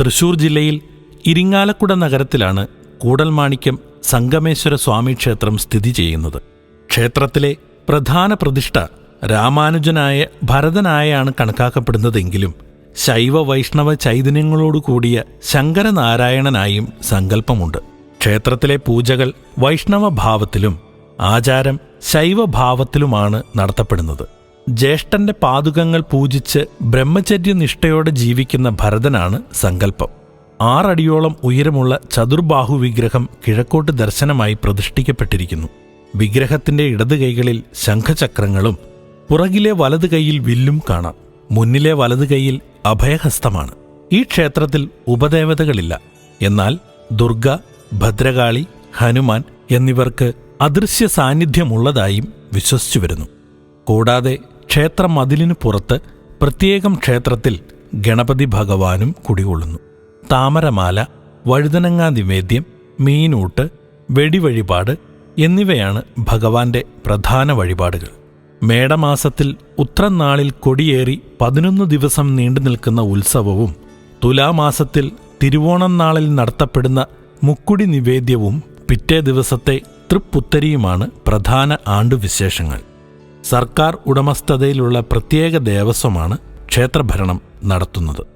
തൃശൂർ ജില്ലയിൽ ഇരിങ്ങാലക്കുട നഗരത്തിലാണ് കൂടൽമാണിക്യം സംഗമേശ്വര സ്വാമി ക്ഷേത്രം സ്ഥിതി ചെയ്യുന്നത്. ക്ഷേത്രത്തിലെ പ്രധാന പ്രതിഷ്ഠ രാമാനുജനായ ഭരതനായാണ് കണക്കാക്കപ്പെടുന്നതെങ്കിലും ശൈവ വൈഷ്ണവ ചൈതന്യങ്ങളോടു കൂടിയ ശങ്കരനാരായണനായും സങ്കല്പമുണ്ട്. ക്ഷേത്രത്തിലെ പൂജകൾ വൈഷ്ണവ ഭാവത്തിലും ആചാരം ശൈവഭാവത്തിലുമാണ് നടത്തപ്പെടുന്നത്. ജ്യേഷ്ഠന്റെ പാതുകങ്ങൾ പൂജിച്ച് ബ്രഹ്മചര്യനിഷ്ഠയോടെ ജീവിക്കുന്ന ഭരതനാണ് സങ്കല്പം. ആറടിയോളം ഉയരമുള്ള ചതുർബാഹു വിഗ്രഹം കിഴക്കോട്ട് ദർശനമായി പ്രതിഷ്ഠിക്കപ്പെട്ടിരിക്കുന്നു. വിഗ്രഹത്തിന്റെ ഇടത് കൈകളിൽ ശംഖചക്രങ്ങളും പുറകിലെ വലത് കൈയിൽ വില്ലും കാണാം. മുന്നിലെ വലത് കൈയിൽ അഭയഹസ്തമാണ്. ഈ ക്ഷേത്രത്തിൽ ഉപദേവതകളില്ല. എന്നാൽ ദുർഗ ഭദ്രകാളി ഹനുമാൻ എന്നിവർക്ക് അദൃശ്യ സാന്നിധ്യമുള്ളതായും വിശ്വസിച്ചു വരുന്നു കൂടാതെ ക്ഷേത്ര മതിലിന് പുറത്ത് പ്രത്യേകം ക്ഷേത്രത്തിൽ ഗണപതി ഭഗവാനും കുടികൊള്ളുന്നു. താമരമാല വഴുതനങ്ങാ നിവേദ്യം മീനൂട്ട് വെടിവഴിപാട് എന്നിവയാണ് ഭഗവാന്റെ പ്രധാന വഴിപാടുകൾ. മേടമാസത്തിൽ ഉത്രനാളിൽ കൊടിയേറി പതിനൊന്ന് ദിവസം നീണ്ടു നിൽക്കുന്ന ഉത്സവവും തുലാമാസത്തിൽ തിരുവോണം നാളിൽ നടത്തപ്പെടുന്ന മുക്കുടി നിവേദ്യവും പിറ്റേ ദിവസത്തെ തൃപ്പുത്തരിയുമാണ് പ്രധാന ആണ്ടുവിശേഷങ്ങൾ. സർക്കാർ ഉടമസ്ഥതയിലുള്ള പ്രത്യേക ദേവസ്വമാണ് ക്ഷേത്രഭരണം നടത്തുന്നത്.